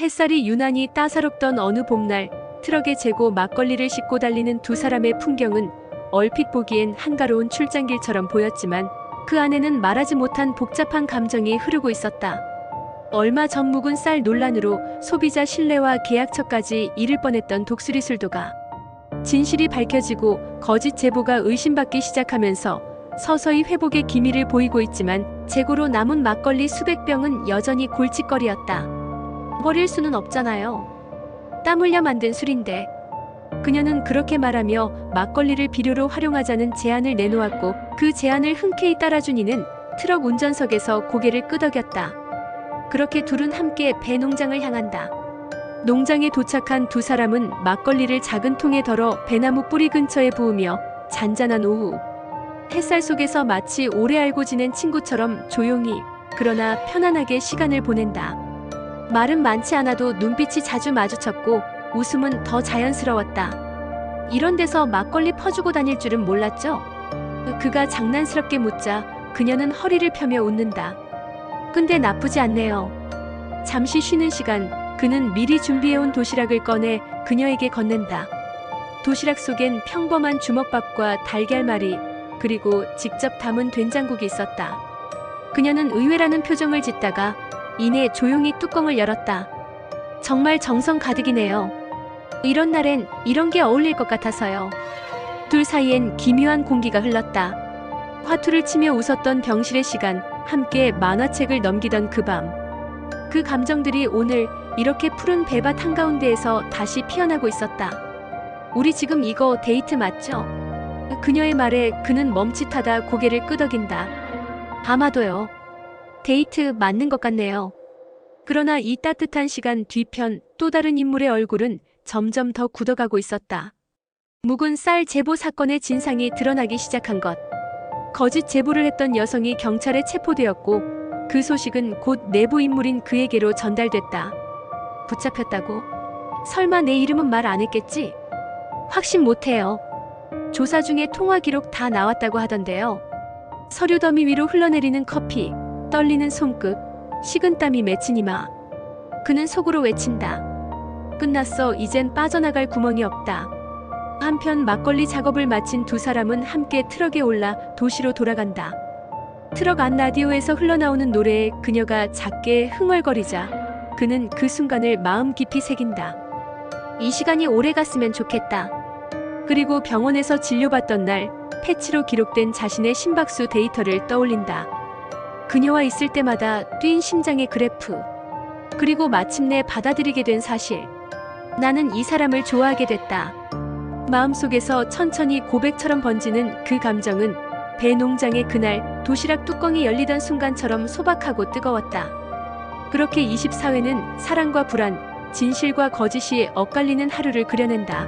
햇살이 유난히 따사롭던 어느 봄날 트럭에 재고 막걸리를 싣고 달리는 두 사람의 풍경은 얼핏 보기엔 한가로운 출장길처럼 보였지만 그 안에는 말하지 못한 복잡한 감정이 흐르고 있었다. 얼마 전 묵은 쌀 논란으로 소비자 신뢰와 계약처까지 잃을 뻔했던 독수리 술도가 진실이 밝혀지고 거짓 제보가 의심받기 시작하면서 서서히 회복의 기미를 보이고 있지만 재고로 남은 막걸리 수백 병은 여전히 골칫거리였다. 버릴 수는 없잖아요. 땀 흘려 만든 술인데. 그녀는 그렇게 말하며 막걸리를 비료로 활용하자는 제안을 내놓았고 그 제안을 흔쾌히 따라준 이는 트럭 운전석에서 고개를 끄덕였다. 그렇게 둘은 함께 배 농장을 향한다. 농장에 도착한 두 사람은 막걸리를 작은 통에 덜어 배나무 뿌리 근처에 부으며 잔잔한 오후 햇살 속에서 마치 오래 알고 지낸 친구처럼 조용히 그러나 편안하게 시간을 보낸다. 말은 많지 않아도 눈빛이 자주 마주쳤고 웃음은 더 자연스러웠다. 이런 데서 막걸리 퍼주고 다닐 줄은 몰랐죠? 그가 장난스럽게 묻자 그녀는 허리를 펴며 웃는다. 근데 나쁘지 않네요. 잠시 쉬는 시간 그는 미리 준비해온 도시락을 꺼내 그녀에게 건넨다. 도시락 속엔 평범한 주먹밥과 달걀말이 그리고 직접 담은 된장국이 있었다. 그녀는 의외라는 표정을 짓다가 이내 조용히 뚜껑을 열었다. 정말 정성 가득이네요. 이런 날엔 이런 게 어울릴 것 같아서요. 둘 사이엔 기묘한 공기가 흘렀다. 화투를 치며 웃었던 병실의 시간, 함께 만화책을 넘기던 그 밤. 그 감정들이 오늘 이렇게 푸른 배밭 한가운데에서 다시 피어나고 있었다. 우리 지금 이거 데이트 맞죠? 그녀의 말에 그는 멈칫하다 고개를 끄덕인다. 아마도요. 데이트 맞는 것 같네요. 그러나 이 따뜻한 시간 뒤편 또 다른 인물의 얼굴은 점점 더 굳어가고 있었다. 묵은 쌀 제보 사건의 진상이 드러나기 시작한 것. 거짓 제보를 했던 여성이 경찰에 체포되었고 그 소식은 곧 내부 인물인 그에게로 전달됐다. 붙잡혔다고? 설마 내 이름은 말 안 했겠지? 확신 못해요. 조사 중에 통화 기록 다 나왔다고 하던데요. 서류 더미 위로 흘러내리는 커피, 떨리는 손끝, 식은땀이 맺힌 이마. 그는 속으로 외친다. 끝났어. 이젠 빠져나갈 구멍이 없다. 한편 막걸리 작업을 마친 두 사람은 함께 트럭에 올라 도시로 돌아간다. 트럭 안 라디오에서 흘러나오는 노래에 그녀가 작게 흥얼거리자 그는 그 순간을 마음 깊이 새긴다. 이 시간이 오래 갔으면 좋겠다. 그리고 병원에서 진료받던 날 패치로 기록된 자신의 심박수 데이터를 떠올린다. 그녀와 있을 때마다 뛴 심장의 그래프. 그리고 마침내 받아들이게 된 사실. 나는 이 사람을 좋아하게 됐다. 마음속에서 천천히 고백처럼 번지는 그 감정은 배 농장의 그날 도시락 뚜껑이 열리던 순간처럼 소박하고 뜨거웠다. 그렇게 24회는 사랑과 불안, 진실과 거짓이 엇갈리는 하루를 그려낸다.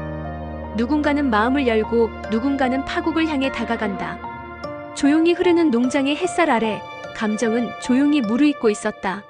누군가는 마음을 열고 누군가는 파국을 향해 다가간다. 조용히 흐르는 농장의 햇살 아래 감정은 조용히 무르익고 있었다.